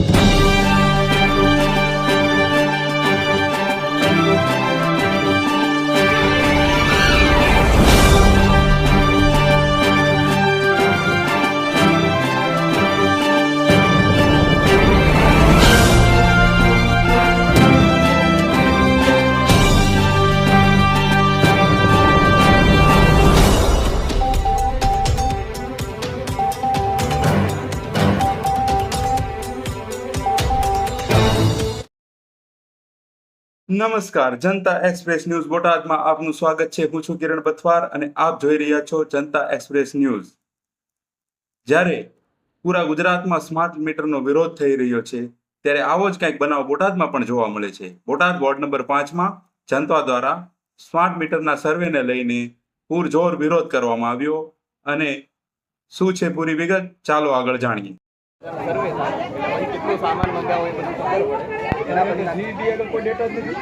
you નમસ્કાર, જનતા express news બોટાદમાં આપનું સ્વાગત છે. હું છું કિરણ બથવાર અને આપ જોઈ રહ્યા છો જનતા એક્સપ્રેસ ન્યૂઝ. જ્યારે પૂરા ગુજરાતમાં સ્માર્ટ મીટરનો વિરોધ થઈ રહ્યો છે, ત્યારે આવો જ કંઈક બનાવ બોટાદમાં પણ જોવા મળે છે. બોટાદ વોર્ડ નંબર પાંચમાં જનતા દ્વારા સ્માર્ટ મીટરના સર્વેને લઈને પૂરજોર વિરોધ કરવામાં આવ્યો અને શું છે પૂરી વિગત? ચાલો આગળ જાણીએ. સર્વે થાય. પછી કેટલો સામાન મંગાવો એ બધું ખબર પડે. એના પછી જીબી લોકો ડેટા જ નથી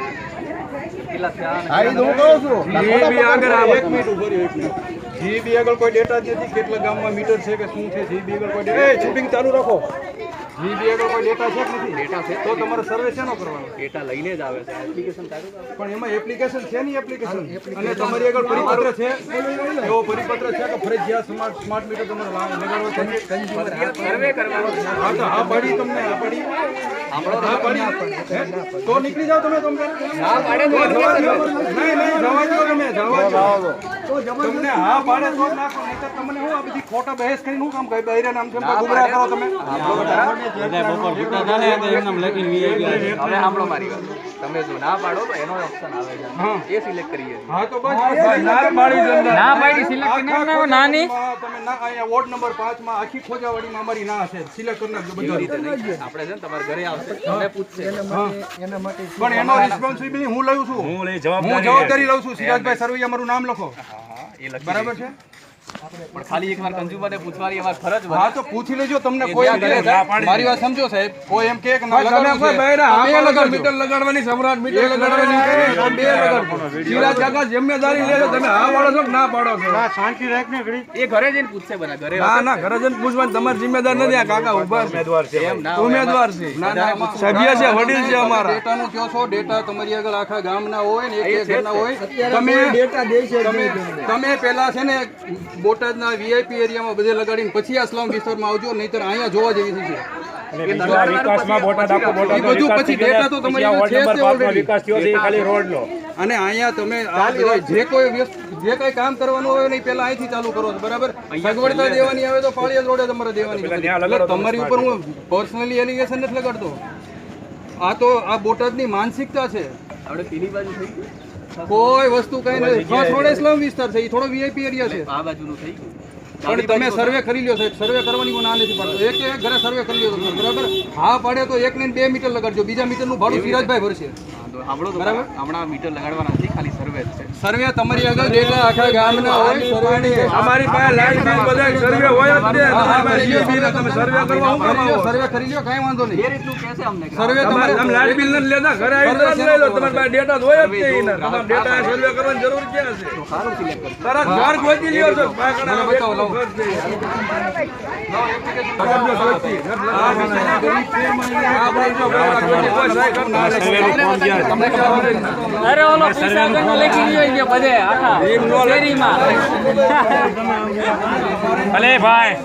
કેટલા થયા હા, એ હું કહું છું. જીબી આગળ આ એક મિનિટ ઊભો રહ્યો, એક મિનિટ. જીબી આગળ કોઈ ડેટા જ નથી કેટલા ગામમાં મીટર છે કે શું છે જીબી આગળ કોઈ ડેટા એ શૂટિંગ ચાલુ રાખો. જીબી આગળ કોઈ ડેટા છે કે નથી? ડેટા છે. તો તમારે સર્વે શેનો કરવાનો? ડેટા લઈને જ આવે છે. એપ્લિકેશન ચાલુ પણ એમાં એપ્લિકેશન છે નહીં એપ્લિકેશન અને તમારી આગળ પરિપત્ર છે? એવો પરિપત્ર છે કે ફરજિયાત સ્માર્ટ સ્માર્ટ મીટર તમારે લગાડવો છે? સર્વે કરવાનો હા તો હા પાડી તમને હા પડી. તો હા? ખરી. તો નીકળી જાઓ તમે તમને ના નહીં નહીં જવા દો તમે જવા દો. તમને હા પાડે તો નાખો નહીં તો તમને હું આ બધી ખોટા બહેસ કરીને હું કામ કહી? બહેરા નામ કેમ ગુમરા કરો તમે. હવે સાંભળો મારી વાત. તમે જો ના પાડો તો એનો ઓપ્શન આવે છે. એ સિલેક્ટ કરીએ. હા તો બસ. ના પાડી દો ના પાડી કરીને બનાવો, નાની. તમે ના અહીંયા વોર્ડ નંબર 5 માં આખી ખોજાવાડીમાં અમારી ના છે સિલેક્ટ કરી નાખજો બધી રીતે આપણે છે ને તમારા ઘરે આવશે. તમને પૂછશે પણ એનો રિસ્પોન્સિબિલિટી હું લઉં છું. હું જવાબદારી લઉં છું. સિરાજભાઈ સરવૈયા મારું નામ લખો. હા, એ લખી બરાબર છે? પણ ખાલી એકવાર કન્ઝ્યુમરને પૂછવાની અમારી ફરજ હા તો પૂછી લેજો તમને કોઈ મારી વાત સમજો સાહેબ. કોઈ એમ કે કે ના છે. મીટર લગાડવાની સમ્રાટ મીટર લગાડવાની બે લગાડ જીરા કાકા જિમ્મેદારી લેજો તમે હા પાડો છો ના પાડો છો? એ ઘરે જઈને પૂછશે બના ઘરે ના ના ઘરે જઈને પૂછવાની. તમારી જિમ્મેદાર નથી. આ કાકા ઊભા છે. એમ ના ઉમેદવાર છે. ના, ના, સભ્ય છે વડીલ છે અમારા. ડેટાનું કયો છો? ડેટા તમારી આગળ આખા ગામના હોય ને એક એક ઘરના હોય. તમે તમે તમે પહેલા છે ને બોટાદના વીઆઈપી એરિયામાં બધે લગાડીને પછી આ સ્લમ વિસ્તારમાં આવજો નહીતર અહીંયા જોવા જેવી છે. અને અહીંયા તમે જે કોઈ જે કઈ કામ કરવાનું હોય નહીં એ પહેલા અહીંથી ચાલુ કરો છો બરાબર? સગવડતા દેવાની આવે તો પાળિયા રોડે તમારે દેવાની તમારી ઉપર હું પર્સનલી એલિગેશન નથી લગાડતો. આ તો આ બોટાદની માનસિકતા છે. આપણે પેલી બાજુ થઈ ગયું? કોઈ વસ્તુ કઈ નથી. ખાસ રોડે સ્લમ વિસ્તાર છે. એ થોડો વીઆઈપી એરિયા છે. આ બાજુનું થઈ ગયું. પણ તમે સર્વે કરી લ્યો સાહેબ. સર્વે કરવાની ના નથી પડતો એક એક ઘરે સર્વે કરી લ્યો બરાબર. હા પાડે તો એક ને બે મીટર લગાડજો. બીજા મીટરનું ભાડું સિરાજભાઈ ભરશે. સાંભળો તો બરાબર. હમણાં મીટર લગાડવાના નથી ખાલી સર્વે છે. સર્વે તમારી આગળ ડેટા આખા ગામના હોય. સર્વે અમારી પાસે લાઈટ બિલ બધા સર્વે હોય જ છે. તમારી બિલ તમે સર્વે કરવા હું કમાવો. સર્વે કરી લ્યો કાઈ વાંધો નહીં. એ રીતનું કહેશે અમને સર્વે તમારે તમે લાઈટ બિલ નથી લેતા ઘરે આવી તરત લઈ લો. તમારી પાસે ડેટા તો હોય જ છે એના. તમારે ડેટા સર્વે કરવાની જરૂર ક્યાં છે? તો સારું સિલેક્ટ કરો તરત ઘર ગોતી લ્યો છો. પાકડા બતાવો, લાવો. ઘર છે. અરે ઓલો પૈસા ગણો લખી ગયો કે બધે આખા શેરીમાં. ભલે ભાઈ.